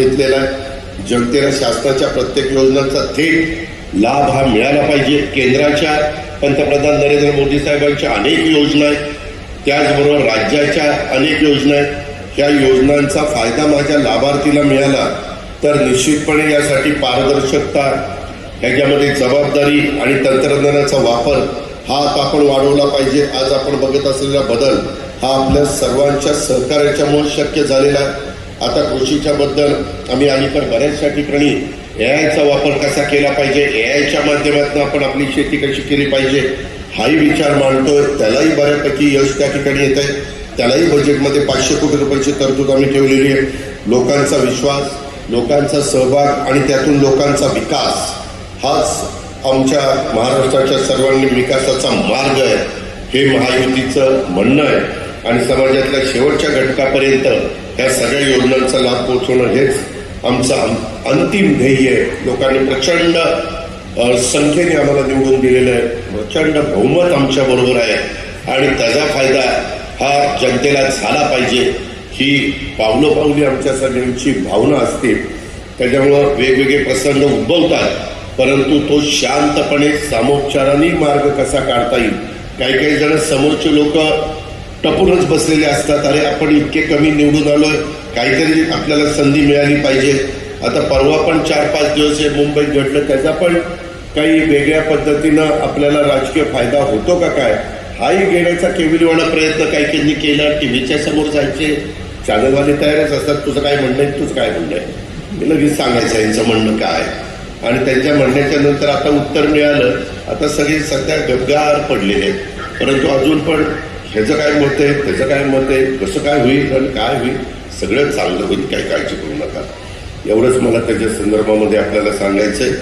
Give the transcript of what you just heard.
घेतलेला आहे. जनतेला शासनाच्या प्रत्येक योजनांचा थेट लाभ हा मिळाला पाहिजे. केंद्राच्या पंतप्रधान नरेंद्र मोदी साहेबांच्या अनेक योजना आहेत. त्याचबरोबर राज्याच्या अनेक योजना आहेत. या योजनांचा फायदा माझ्या लाभार्थीला मिळाला तर निश्चितपणे यासाठी पारदर्शकता ह्याच्यामध्ये जबाबदारी आणि तंत्रज्ञानाचा वापर हा आता आपण वाढवला पाहिजे. आज आपण बघत असलेला बदल हा आपल्या सर्वांच्या सहकार्याच्यामुळे शक्य झालेला आहे. आता कृषीच्या बद्दल आम्ही अलीकडे बऱ्याचशा ठिकाणी एआयचा वापर कसा केला पाहिजे? एआयच्या माध्यमातून आपण आपली शेती कशी केली पाहिजे? हाही विचार मांडतोय. त्यालाही बऱ्यापैकी यश त्या ठिकाणी येत आहे त्यालाही बजेटमध्ये पाचशे कोटी रुपयाची तरतूद आम्ही ठेवलेली आहे. लोकांचा विश्वास लोकांचा सहभाग आणि त्यातून लोकांचा विकास हाच आमच्या महाराष्ट्राच्या सर्वांगीण विकासाचा मार्ग आहे. हे महायुतीचं म्हणणं आहे. आणि समाजातल्या शेवटच्या घटकापर्यंत या सगळ्या योजनांचा लाभ पोहोचवणं हेच आमचं अं- अंतिम ध्येय आहे. लोकांनी प्रचंड संख्येने आम्हाला निवडून दिलेलं आहे. प्रचंड बहुमत आमच्या बरोबर आहे. आणि त्याचा फायदा हा जनतेला झाला पाहिजे. ही पावलं पावली आमच्या सगळ्यांची भावना असते त्याच्यामुळं वेगवेगळे प्रसंग उद्भवतात. परंतु तो शांतपणे सामोपचाराने मार्ग कसा काढता येईल? काही काही जण समोरचे लोक टपूनच बसलेले असतात. अरे आपण इतके कमी निवडून आलोय. काहीतरी आपल्याला संधी मिळाली पाहिजे. आता परवा पण चार पाच दिवस हे मुंबईत घडलं. त्याचा पण काही वेगळ्या पद्धतीनं आपल्याला राजकीय फायदा होतो का काय? हाही घेण्याचा केविलवाणा प्रयत्न काही काहींनी केला. टीव्हीच्या समोर जायचे. चॅनलवाले तयारच असतात. तुझं काय म्हणणं आहे? तुझं काय म्हणणं आहे? लगेच सांगायचं यांचं म्हणणं काय? आणि त्यांच्या म्हणण्याच्या नंतर आता उत्तर मिळालं. आता सगळे सध्या गबगार पडलेले आहेत. परंतु अजून पण ह्याचं काय मत आहे? त्याचं काय मत आहे? कसं काय होईल आणि काय होईल? सगळं चांगलं होईल काय काळजी करू नका. एवढंच मला त्याच्या संदर्भामध्ये आपल्याला सांगायचं आहे